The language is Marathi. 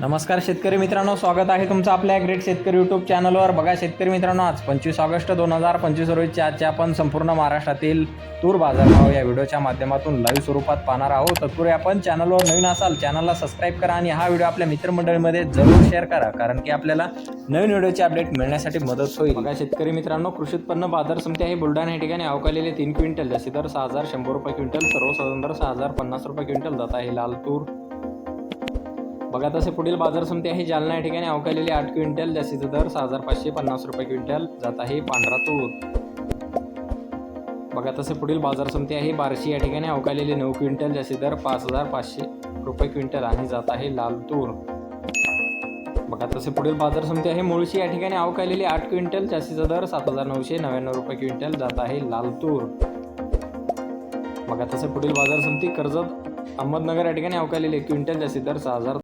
नमस्कार शेतकरी मित्रांनो स्वागत आहे तुमचं आपल्या ग्रेट शेतकरी यूट्यूब चॅनलवर बघा शेतकरी मित्रांनो आज पंचवीस ऑगस्ट दोन हजार पंचवीस रोजीच्या आजच्या आपण संपूर्ण महाराष्ट्रातील तूर बाजारभाव या व्हिडिओच्या माध्यमातून लाईव्ह स्वरूपात पाहणार आहोत. तत्पूर्वी आपण चॅनलवर नवीन असाल चॅनलला सबस्क्राईब करा आणि हा व्हिडिओ आपल्या मित्रमंडळीमध्ये जरूर शेअर करा कारण की आपल्याला नवीन व्हिडिओचे अपडेट मिळण्यासाठी मदत होईल. बघा शेतकरी मित्रांनो कृषी उत्पन्न बाजार समिती आहे. बुलढाणा या ठिकाणी अवकालेले तीन क्विंटल जसे दर सहा हजार शंभर रुपये क्विंटल सर्वसाधारण दर सहा हजार पन्नास रुपये क्विंटल जात आहे लाल तूर बघा तसे पुढील बाजार समिती आहे जालना या ठिकाणी अवकालेली आठ क्विंटल जास्तीचा दर सहा हजार पाचशे पन्नास रुपये क्विंटल जात आहे पांढरा तूर. बघा तसे पुढील बाजार समिती आहे बार्शी या ठिकाणी अवकालेली नऊ क्विंटल जास्ती दर पाच हजार पाचशे रुपये क्विंटल आणि जात आहे लाल तूर. बघा तसे पुढील बाजार समिती आहे मुळशी या ठिकाणी अवकालेली आठ क्विंटल जास्तीचा दर सात हजार नऊशे नव्याण्णव रुपये क्विंटल जात आहे लाल तूर. बघा तसे पुढील बाजार समिती कर्जत अहमदनगर या ठिकाणी अवकालेली एक क्विंटल जास्ती दर सहा हजार